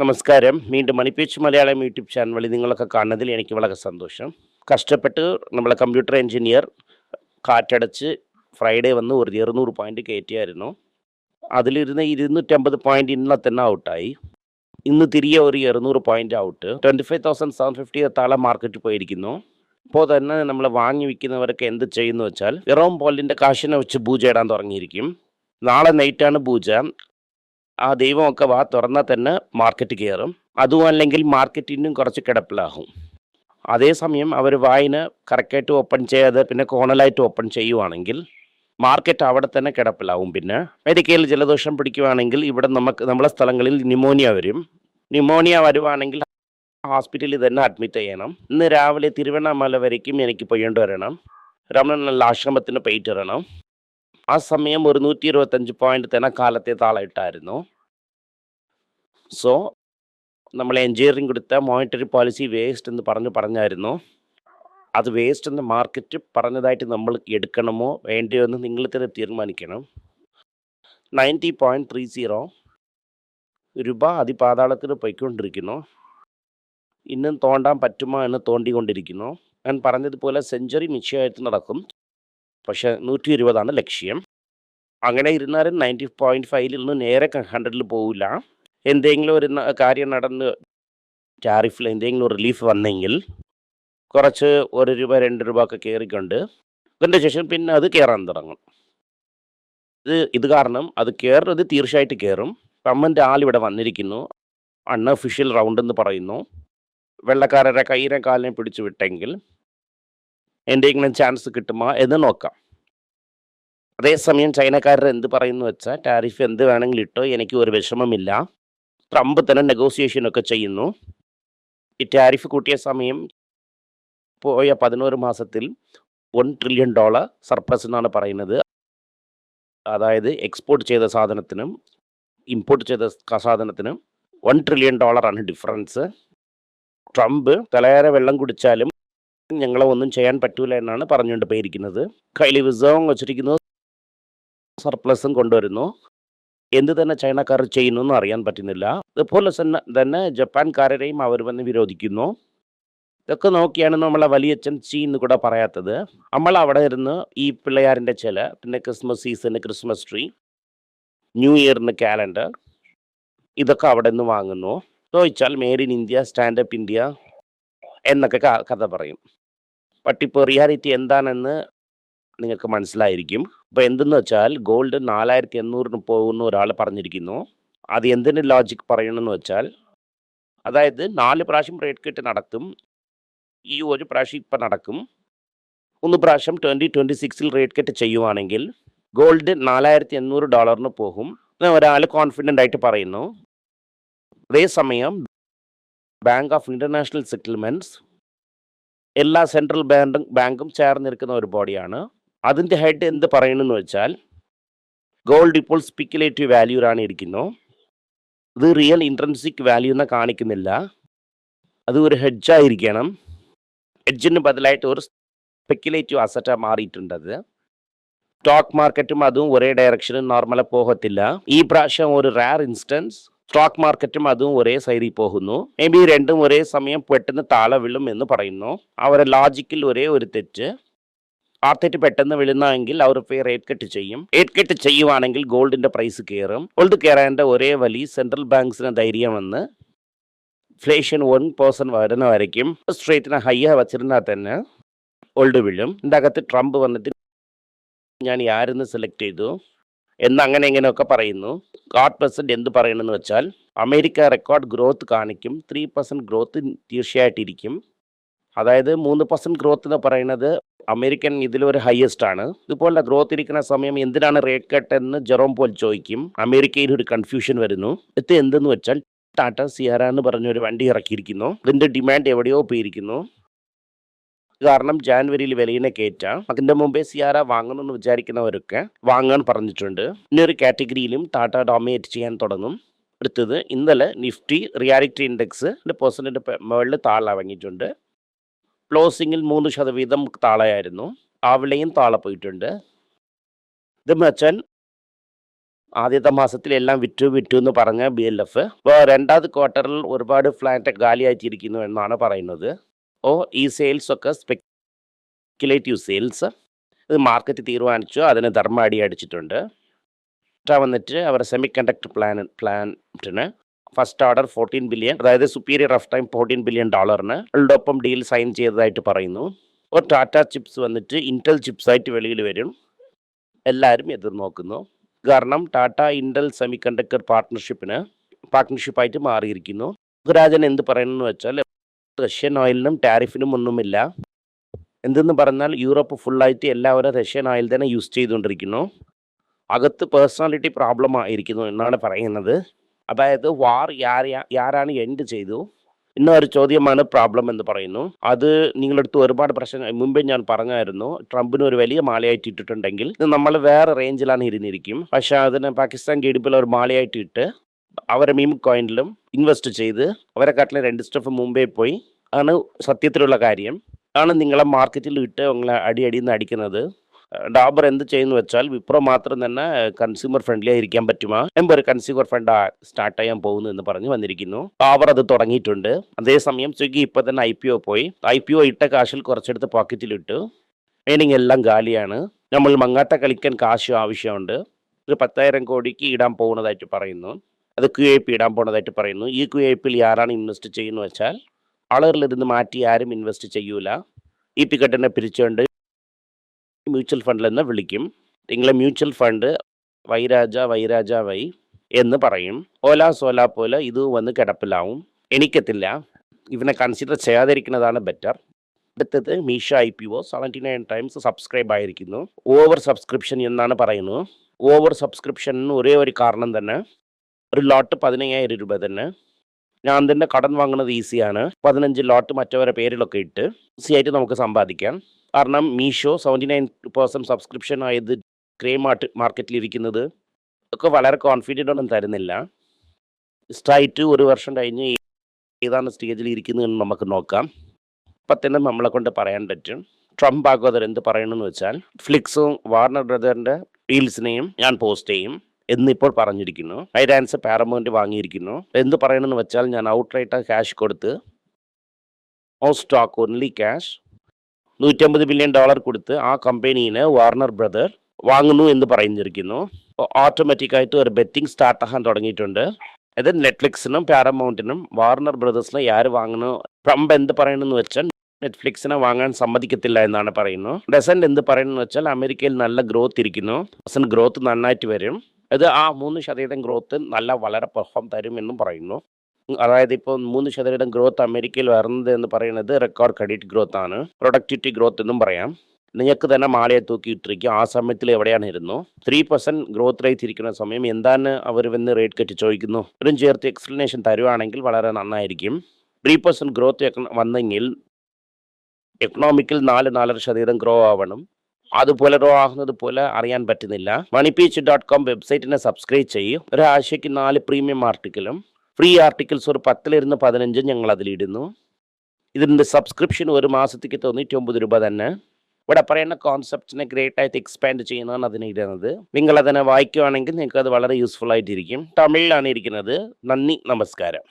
നമസ്കാരം. വീണ്ടും മണിപ്പേച്ച് Malayalam YouTube channel വഴി നിങ്ങളൊക്കെ കാണുന്നതിൽ എനിക്ക് വളരെ സന്തോഷം. കഷ്ടപ്പെട്ട് നമ്മളെ കമ്പ്യൂട്ടർ എഞ്ചിനീയർ കാറ്റടച്ച് ഫ്രൈഡേ വന്ന് ഒരു ഇരുന്നൂറ് പോയിന്റ് കയറ്റിയായിരുന്നു. അതിലിരുന്ന് ഇരുന്നൂറ്റമ്പത് പോയിന്റ് ഇന്നലെ തന്നെ ഔട്ടായി ഇന്ന് തിരികെ ഒരു ഇരുന്നൂറ് point out twenty five thousand seven fifty താളം മാർക്കറ്റ് പോയിരിക്കുന്നു. ഇപ്പോൾ തന്നെ നമ്മൾ വാങ്ങി വിൽക്കുന്നവരൊക്കെ എന്ത് ചെയ്യുന്നു വെച്ചാൽ ഇറോം പോലിന്റെ കാശിനെ വെച്ച് പൂജ ഇടാൻ തുടങ്ങിയിരിക്കും. നാളെ നൈറ്റാണ് പൂജ. ആ ദൈവമൊക്കെ വാ തുറന്നാൽ തന്നെ മാർക്കറ്റ് കയറും അതും അല്ലെങ്കിൽ മാർക്കറ്റിനും കുറച്ച് കിടപ്പിലാകും. അതേസമയം അവർ വായിന് കറക്റ്റായിട്ട് ഓപ്പൺ ചെയ്യാതെ പിന്നെ കോണലായിട്ട് ഓപ്പൺ ചെയ്യുവാണെങ്കിൽ മാർക്കറ്റ് അവിടെ തന്നെ കിടപ്പിലാവും. പിന്നെ മെഡിക്കയിൽ ജലദോഷം പിടിക്കുവാണെങ്കിൽ ഇവിടെ നമുക്ക് നമ്മളെ സ്ഥലങ്ങളിൽ ന്യൂമോണിയ വരും. ന്യൂമോണിയ വരുവാണെങ്കിൽ ഹോസ്പിറ്റലിൽ തന്നെ അഡ്മിറ്റ് ചെയ്യണം. ഇന്ന് രാവിലെ തിരുവണ്ണാമല വരയ്ക്കും എനിക്ക് പോയേണ്ടി വരണം. രമണൻ ആശ്രമത്തിന് പോയിട്ട് വരണം. ആ സമയം ഒരു നൂറ്റി ഇരുപത്തഞ്ച് പോയിന്റ് തന്നെ കാലത്തെ താളായിട്ടായിരുന്നു സോ നമ്മൾ എഞ്ചിനീയറിംഗ് കൊടുത്ത മോണിറ്ററി പോളിസി വേസ്റ്റ് എന്ന് പറഞ്ഞ് പറഞ്ഞായിരുന്നു. അത് വേസ്റ്റ് എന്ന് മാർക്കറ്റ് പറഞ്ഞതായിട്ട് നമ്മൾ എടുക്കണമോ വേണ്ടയോ എന്ന് നിങ്ങൾ തന്നെ തീരുമാനിക്കണം. നയന്റി പോയിന്റ് ത്രീ സീറോ രൂപ അതിപാതാളത്തിൽ പോയിക്കൊണ്ടിരിക്കുന്നു. ഇന്നും തോണ്ടാൻ പറ്റുമോ എന്ന് തോണ്ടിക്കൊണ്ടിരിക്കുന്നു. ഞാൻ പറഞ്ഞതുപോലെ സെഞ്ചുറി നിശ്ചയമായിട്ട് നടക്കും. പക്ഷെ നൂറ്റി ഇരുപതാണ് ലക്ഷ്യം. അങ്ങനെ ഇരുന്നാലും നയന്റി പോയിന്റ് ഫൈവിൽ നിന്ന് നേരെ ഹൺഡ്രഡിൽ പോവില്ല. എന്തെങ്കിലും ഒരു കാര്യം നടന്ന് ടാരിഫിൽ എന്തെങ്കിലും റിലീഫ് വന്നെങ്കിൽ കുറച്ച് ഒരു രൂപ രണ്ട് രൂപ ഒക്കെ കയറിക്കൊണ്ട് അതിന്റെ ശേഷം പിന്നെ അത് കയറാൻ തുടങ്ങും. ഇത് ഇത് കാരണം അത് കയറുന്നത് തീർച്ചയായിട്ട് കയറും ഗവൺമെന്റ് ആളിവിടെ വന്നിരിക്കുന്നു. അൺഒഫീഷ്യൽ റൗണ്ട് എന്ന് പറയുന്നു. വെള്ളക്കാരുടെ കയ്യിനെ കാലിനെ പിടിച്ചു വിട്ടെങ്കിൽ എന്തെങ്കിലും ചാൻസ് കിട്ടുമോ എന്ന് നോക്കാം. അതേസമയം ചൈനക്കാരർ എന്ത് പറയുന്നു വെച്ചാൽ ടാരിഫ് എന്ത് വേണമെങ്കിലും ഇട്ടോ എനിക്ക് ഒരു വിഷമമില്ല. ട്രംപ് തന്നെ നെഗോസിയേഷൻ ഒക്കെ ചെയ്യുന്നു. ഈ ടാരിഫ് കൂട്ടിയ സമയം പോയ പതിനോറ് മാസത്തിൽ വൺ ട്രില്യൺ ഡോളർ സർപ്ലസ് എന്നാണ് പറയുന്നത്. അതായത് എക്സ്പോർട്ട് ചെയ്ത സാധനത്തിനും ഇമ്പോർട്ട് ചെയ്ത സാധനത്തിനും വൺ ട്രില്യൺ ഡോളറാണ് ഡിഫറൻസ് ട്രംപ് തലയേറെ വെള്ളം കുടിച്ചാലും ഞങ്ങളെ ഒന്നും ചെയ്യാൻ പറ്റൂല എന്നാണ് പറഞ്ഞുകൊണ്ട് പോയിരിക്കുന്നത് കയ്യിൽ വിസവും വച്ചിരിക്കുന്നു. സർപ്ലസും കൊണ്ടുവരുന്നു. എന്ത് തന്നെ ചൈനക്കാർ ചെയ്യുന്നു എന്ന് അറിയാൻ പറ്റുന്നില്ല. അതുപോലെ തന്നെ തന്നെ ജപ്പാൻകാരെയും അവർ വന്ന് വിരോധിക്കുന്നു. ഇതൊക്കെ നോക്കിയാണ് നമ്മളെ വലിയച്ഛൻ ചീ എന്ന് കൂടെ പറയാത്തത്. നമ്മൾ അവിടെ ഇരുന്ന് ഈ പിള്ളയാറിന്റെ ചില പിന്നെ Christmas season Christmas tree new ഇയറിന് calendar ഇതൊക്കെ അവിടെ നിന്ന് വാങ്ങുന്നു. ചോദിച്ചാൽ made in India stand up India എന്നൊക്കെ കഥ പറയും. ബട്ട് ഇപ്പോൾ റിയാലിറ്റി എന്താണെന്ന് നിങ്ങൾക്ക് മനസ്സിലായിരിക്കും. ഇപ്പോൾ എന്തെന്ന് വെച്ചാൽ ഗോൾഡ് നാലായിരത്തി എണ്ണൂറിന് പോകുന്ന ഒരാൾ പറഞ്ഞിരിക്കുന്നു. അത് എന്തിന് ലോജിക് പറയണമെന്ന് വെച്ചാൽ അതായത് നാല് പ്രാവശ്യം റേറ്റ് കെട്ട് നടത്തും. ഈ ഒരു പ്രാവശ്യം ഇപ്പം നടക്കും. ഒന്ന് പ്രാവശ്യം ട്വന്റി ട്വന്റി സിക്സിൽ റേറ്റ് കെട്ട് ചെയ്യുവാണെങ്കിൽ ഗോൾഡ് നാലായിരത്തി എണ്ണൂറ് ഡോളറിന് പോകും ഒരാൾ കോൺഫിഡന്റ് ആയിട്ട് പറയുന്നു. അതേസമയം ബാങ്ക് ഓഫ് ഇന്റർനാഷണൽ സെറ്റിൽമെന്റ്സ് എല്ലാ സെൻട്രൽ ബാങ്കും ബാങ്കും ചേർന്നിരിക്കുന്ന ഒരു ബോഡിയാണ്. അതിന്റെ ഹെഡ് എന്ത് പറയണമെന്ന് വെച്ചാൽ ഗോൾഡ് ഇപ്പോൾ സ്പിക്കുലേറ്റീവ് വാല്യൂലാണ് ഇരിക്കുന്നു. ഇത് റിയൽ ഇൻട്രൻസിക് വാല്യൂ എന്ന് കാണിക്കുന്നില്ല. അത് ഒരു ഹെഡ്ജായിരിക്കണം ഹെഡ്ജിന് ബദലായിട്ട് ഒരു സ്പെക്കുലേറ്റീവ് അസറ്റാണ് മാറിയിട്ടുണ്ടത് സ്റ്റോക്ക് മാർക്കറ്റും അതും ഒരേ ഡയറക്ഷനിൽ നോർമലെ പോകത്തില്ല. ഈ പ്രാവശ്യം ഒരു റയർ ഇൻസ്റ്റൻസ് സ്റ്റോക്ക് മാർക്കറ്റും അതും ഒരേ സൈഡിൽ പോകുന്നു. മേ ബി രണ്ടും ഒരേ സമയം പെട്ടെന്ന് താഴെ വീഴും എന്ന് പറയുന്നു. അവരെ ലോജിക്കിൽ ഒരേ ഒരു തെറ്റ്. ആ തെറ്റ് പെട്ടെന്ന് വീഴുന്നെങ്കിൽ അവർ പോയി റേറ്റ് കെട്ട് ചെയ്യും. റേറ്റ് കെട്ട് ചെയ്യുവാണെങ്കിൽ ഗോൾഡിന്റെ പ്രൈസ് കയറും. ഗോൾഡ് കയറാന്റെ ഒരേ വലി സെൻട്രൽ ബാങ്ക്സിന് ധൈര്യം വന്ന് ഇൻഫ്ലേഷൻ വൺ പേഴ്സന്റ് വരുന്ന വരയ്ക്കും സ്ട്രേറ്റിനെ ഹൈയ വച്ചിരുന്നാൽ തന്നെ ഗോൾഡ് വീഴും. ഇതിന്റെ അകത്ത് ട്രംപ് വന്നിട്ട് ഞാൻ ആരെന്ന് സെലക്ട് ചെയ്തു. എന്ന് അങ്ങനെ ഇങ്ങനെയൊക്കെ പറയുന്നു. ഗാഡ് പെർസെന്റ് എന്ത് പറയണമെന്ന് വെച്ചാൽ അമേരിക്ക റെക്കോർഡ് ഗ്രോത്ത് കാണിക്കും ത്രീ പെർസെന്റ് ഗ്രോത്ത് തീർച്ചയായിട്ടിരിക്കും. അതായത് മൂന്ന് പെർസെന്റ് ഗ്രോത്ത് എന്ന് പറയുന്നത് അമേരിക്കൻ ഇതിലൊരു ഹയസ്റ്റ് ആണ്. ഇതുപോലെ ഗ്രോത്ത് ഇരിക്കുന്ന സമയം എന്തിനാണ് റേറ്റ് കട്ട് എന്ന് ജെറോം പോൽ ചോദിക്കും. അമേരിക്കയിൽ ഒരു കൺഫ്യൂഷൻ വരുന്നു. ഇത് എന്തെന്ന് വെച്ചാൽ ടാറ്റ സിയാര എന്ന് പറഞ്ഞൊരു വണ്ടി ഇറക്കിയിരിക്കുന്നു. ഇതിന്റെ ഡിമാൻഡ് എവിടെയോ പോയിരിക്കുന്നു. കാരണം ജാനുവരിയിൽ വിലയിനെ കയറ്റാം. അതിന്റെ മുമ്പേ സിയാര വാങ്ങണമെന്ന് വിചാരിക്കുന്നവരൊക്കെ വാങ്ങാൻ പറഞ്ഞിട്ടുണ്ട്. ഇനിയൊരു കാറ്റഗറിയിലും ടാറ്റ ഡോമിനേറ്റ് ചെയ്യാൻ തുടങ്ങും. അടുത്തത് ഇന്നലെ നിഫ്റ്റി റിയാലിറ്റി ഇൻഡെക്സ് പെർസെന്റിന്റെ മുകളിൽ താഴെ വാങ്ങിയിട്ടുണ്ട് ക്ലോസിങ്ങിൽ മൂന്ന് ശതവീതം താളയായിരുന്നു. ആവിളയും താള പോയിട്ടുണ്ട്. ഇത് മെച്ചൻ ആദ്യത്തെ മാസത്തിൽ എല്ലാം വിറ്റു വിറ്റു എന്ന് പറഞ്ഞ ബി എൽ എഫ്. ഇപ്പോൾ രണ്ടാമത് ക്വാർട്ടറിൽ ഒരുപാട് ഫ്ലാറ്റ് കാലിയായിട്ടിരിക്കുന്നു എന്നാണ് പറയുന്നത്. ഓ ഈ സെയിൽസ് ഒക്കെ സ്പെക്കുലേറ്റീവ് സെയിൽസ് ഇത് മാർക്കറ്റ് തീരുമാനിച്ചു. അതിന് ധർമ്മ അടി അടിച്ചിട്ടുണ്ട് വന്നിട്ട് അവരുടെ സെമി കണ്ടക്ടർ പ്ലാൻ പ്ലാന്റിന് ഫസ്റ്റ് ഓർഡർ ഫോർട്ടീൻ ബില്യൺ അതായത് superior of time fourteen billion ഡോളറിന് ഒപ്പം ഡീൽ സൈൻ ചെയ്തതായിട്ട് പറയുന്നു. ഓ ടാറ്റ ചിപ്സ് വന്നിട്ട് ഇന്റൽ ചിപ്സ് ആയിട്ട് വെളിയിൽ വരും. എല്ലാവരും എതിർ നോക്കുന്നു കാരണം ടാറ്റ ഇൻഡൽ സെമി കണ്ടക്ടർ പാർട്ട്ണർഷിപ്പിന് പാർട്ട്ണർഷിപ്പായിട്ട് മാറിയിരിക്കുന്നു. മുഖരാജൻ എന്ത് പറയുന്നു വെച്ചാൽ റഷ്യൻ ഓയിലിനും ടാരിഫിനും ഒന്നുമില്ല. എന്തെന്ന് പറഞ്ഞാൽ യൂറോപ്പ് ഫുള്ളായിട്ട് എല്ലാവരും റഷ്യൻ ഓയിൽ തന്നെ യൂസ് ചെയ്തുകൊണ്ടിരിക്കുന്നു. അകത്ത് പേഴ്സണാലിറ്റി പ്രോബ്ലം ആയിരിക്കുന്നു എന്നാണ് പറയുന്നത്. അതായത് വാർ ആരാണ് എൻഡ് ചെയ്തു? ഇന്നൊരു ചോദ്യമാണ് പ്രോബ്ലം എന്ന് പറയുന്നു. അത് നിങ്ങളടുത്ത് ഒരുപാട് പ്രശ്നം മുമ്പേ ഞാൻ പറഞ്ഞായിരുന്നു. ട്രംപിന് ഒരു വലിയ മാലയായിട്ട് ഇട്ടിട്ടുണ്ടെങ്കിൽ ഇത് നമ്മൾ വേറെ റേഞ്ചിലാണ് ഇരുന്നിരിക്കും. പക്ഷെ അതിന് പാകിസ്ഥാൻ ഗഡിപ്പിൽ ഒരു മാലയായിട്ട് ഇട്ട് അവരെ മീം കോയിനിലും ഇൻവെസ്റ്റ് ചെയ്ത് അവരെ കാട്ടിലെ രണ്ട് സ്റ്റെപ്പ് മുമ്പേ പോയി. ആണ് സത്യത്തിലുള്ള കാര്യം. ആണ് നിങ്ങളെ മാർക്കറ്റിൽ ഇട്ട് നിങ്ങളെ അടി നിന്ന് അടിക്കുന്നത്. ഡാബർ എന്ത് ചെയ്യുന്നു വെച്ചാൽ വിപ്രോ മാത്രം തന്നെ കൺസ്യൂമർ ഫ്രണ്ട്ലി ആയിരിക്കാൻ പറ്റുമോ. എമ്പോ ഒരു കൺസ്യൂമർ ഫണ്ട് സ്റ്റാർട്ട് ചെയ്യാൻ പോകുന്നു എന്ന് പറഞ്ഞ് വന്നിരിക്കുന്നു. ഡാബർ അത് തുടങ്ങിയിട്ടുണ്ട്. അതേസമയം സ്വിഗ്ഗി ഇപ്പൊ തന്നെ ഐ പി ഒ പോയി. ഐ പി ഒ ഇട്ട കാശിൽ കുറച്ചെടുത്ത് പോക്കറ്റിലിട്ടു മീനിങ് എല്ലാം കാലിയാണ് നമ്മൾ മങ്ങാത്ത കളിക്കാൻ കാശ് ആവശ്യമുണ്ട്. ഒരു പത്തായിരം കോടിക്ക് ഇടാൻ പോകുന്നതായിട്ട് പറയുന്നു. അത് ക്യു ഐ പി ഇടാൻ പോണതായിട്ട് പറയുന്നു. ഈ ക്യു ഐ പിയിൽ ആരാണ് ഇൻവെസ്റ്റ് ചെയ്യുന്നു വെച്ചാൽ ആളുകളിലിരുന്ന് മാറ്റി ആരും ഇൻവെസ്റ്റ് ചെയ്യൂല. ഈ കട്ടിനെ പിരിച്ചുകൊണ്ട് മ്യൂച്വൽ ഫണ്ടിൽ നിന്ന് വിളിക്കും. നിങ്ങളെ മ്യൂച്വൽ ഫണ്ട് വൈരാജ വൈരാജ വൈ എന്ന് പറയും. ഓല സോല പോലെ ഇത് വന്ന് കിടപ്പിലാവും. എനിക്കത്തില്ല. ഇവനെ കൺസിഡർ ചെയ്യാതിരിക്കുന്നതാണ് ബെറ്റർ അടുത്തത് Meesho I P O seventy nine times subscribe ആയിരിക്കുന്നു. ഓവർ സബ്സ്ക്രിപ്ഷൻ എന്നാണ് പറയുന്നത്. ഓവർ സബ്സ്ക്രിപ്ഷൻ ഒരേ ഒരു കാരണം തന്നെ ഒരു ലോട്ട് പതിനയ്യായിരം രൂപ തന്നെ. ഞാൻ തന്നെ കടം വാങ്ങുന്നത് ഈസിയാണ് പതിനഞ്ച് ലോട്ട് മറ്റവരെ പേരിലൊക്കെ ഇട്ട് ഈസി ആയിട്ട് നമുക്ക് സമ്പാദിക്കാം. കാരണം Meesho seventy nine percent subscription ആയത് ഗ്രേ മാർട്ട് മാർക്കറ്റിൽ ഇരിക്കുന്നത് ഒക്കെ വളരെ കോൺഫിഡന്റ് ഒന്നും തരുന്നില്ല. സ്ട്രൈറ്റ് ഒരു വർഷം കഴിഞ്ഞ് ഏതാണ് സ്റ്റേജിൽ ഇരിക്കുന്നതെന്ന് നമുക്ക് നോക്കാം. ഇപ്പം തന്നെ നമ്മളെ കൊണ്ട് പറയാൻ പറ്റും. ട്രംപ് ഭാഗവതർ എന്ത് പറയണമെന്ന് വെച്ചാൽ ഫ്ലിക്സും വാർണർ ബ്രദറിന്റെ റീൽസിനെയും ഞാൻ പോസ്റ്റ് ചെയ്യും. എന്നിപ്പോൾ പറഞ്ഞിരിക്കുന്നു. ഐഡാൻസ് പാരമൗണ്ട് വാങ്ങിയിരിക്കുന്നു. എന്ത് പറയണമെന്ന് വെച്ചാൽ ഞാൻ ഔട്ട്റൈറ്റ് ക്യാഷ് കൊടുത്ത് ഓ സ്റ്റോക്ക് ഓൺലി ക്യാഷ് നൂറ്റമ്പത് ബില്യൺ ഡോളർ കൊടുത്ത് ആ കമ്പനീനെ വാർണർ ബ്രദർ വാങ്ങുന്നു എന്ന് പറഞ്ഞിരിക്കുന്നു. ഓട്ടോമാറ്റിക്കായിട്ട് ഒരു ബെറ്റിംഗ് സ്റ്റാർട്ട് ആകാൻ തുടങ്ങിയിട്ടുണ്ട്. അത് നെറ്റ്ഫ്ലിക്സിനും പാരമൗണ്ടിനും വാർണർ ബ്രദേഴ്സിനെ ആര് വാങ്ങുന്നു? ട്രംപ് എന്ത് പറയണമെന്ന് വെച്ചാൽ നെറ്റ്ഫ്ലിക്സിനെ വാങ്ങാൻ സമ്മതിക്കത്തില്ല എന്നാണ് പറയുന്നത് ഡെസന്റ് എന്ത് പറയണമെന്ന് വെച്ചാൽ അമേരിക്കയിൽ നല്ല ഗ്രോത്ത് ഇരിക്കുന്നു. ഡെസൻ ഗ്രോത്ത് നന്നായിട്ട് വരും. അത് ആ മൂന്ന് ശതമാനം ഗ്രോത്ത് നല്ല വളരെ പെർഫോം തരും എന്നും പറയുന്നു അതായത് ഇപ്പോൾ മൂന്ന് ശതമാനം ഗ്രോത്ത് അമേരിക്കയിൽ വരുന്നത് എന്ന് പറയുന്നത് റെക്കോർഡ് ക്രെഡിറ്റ് ഗ്രോത്ത് ആണ്. പ്രൊഡക്ടിവിറ്റി ഗ്രോത്ത് എന്നും പറയാം. നിങ്ങൾക്ക് തന്നെ മാലയെ തൂക്കിയിട്ടിരിക്കും ആ സമയത്തിൽ എവിടെയാണ് ഇരുന്നു? ത്രീ പെർസെന്റ് ഗ്രോത്ത് റേറ്റ് ഇരിക്കുന്ന സമയം എന്താണ് അവർ വന്ന് റേറ്റ് കെട്ടി ചോദിക്കുന്നു? ഇതും ചേർത്ത് എക്സ്പ്ലനേഷൻ തരുവാണെങ്കിൽ വളരെ നന്നായിരിക്കും. ത്രീ പെർസെന്റ് ഗ്രോത്ത് വന്നെങ്കിൽ എക്കണോമിക്കിൽ നാല് നാലര ശതമാനം ഗ്രോ ആവണം. ആകുന്നത് പോലെ അറിയാൻ പറ്റുന്നില്ല. മണിപ്പീച്ച് ഡോട്ട് കോം വെബ്സൈറ്റിനെ സബ്സ്ക്രൈബ് ചെയ്യും. ഒരാഴ്ചയ്ക്ക് നാല് പ്രീമിയം ആർട്ടിക്കിളും ഫ്രീ ആർട്ടിക്കിൾസ് ഒരു പത്തിലിരുന്ന് പതിനഞ്ചും ഞങ്ങൾ അതിലിടുന്നു ഇതിന്റെ സബ്സ്ക്രിപ്ഷൻ ഒരു മാസത്തേക്ക് തൊണ്ണൂറ്റി ഒമ്പത് രൂപ തന്നെ. ഇവിടെ പറയുന്ന കോൺസെപ്റ്റിനെ ഗ്രേറ്റ് ആയിട്ട് എക്സ്പാൻഡ് ചെയ്യുന്നതാണ് അതിന് ഇടുന്നത്. നിങ്ങൾ അതിനെ വായിക്കുവാണെങ്കിൽ നിങ്ങൾക്ക് അത് വളരെ യൂസ്ഫുൾ ആയിട്ടിരിക്കും. തമിഴിലാണ് ഇരിക്കുന്നത്. നന്ദി നമസ്കാരം.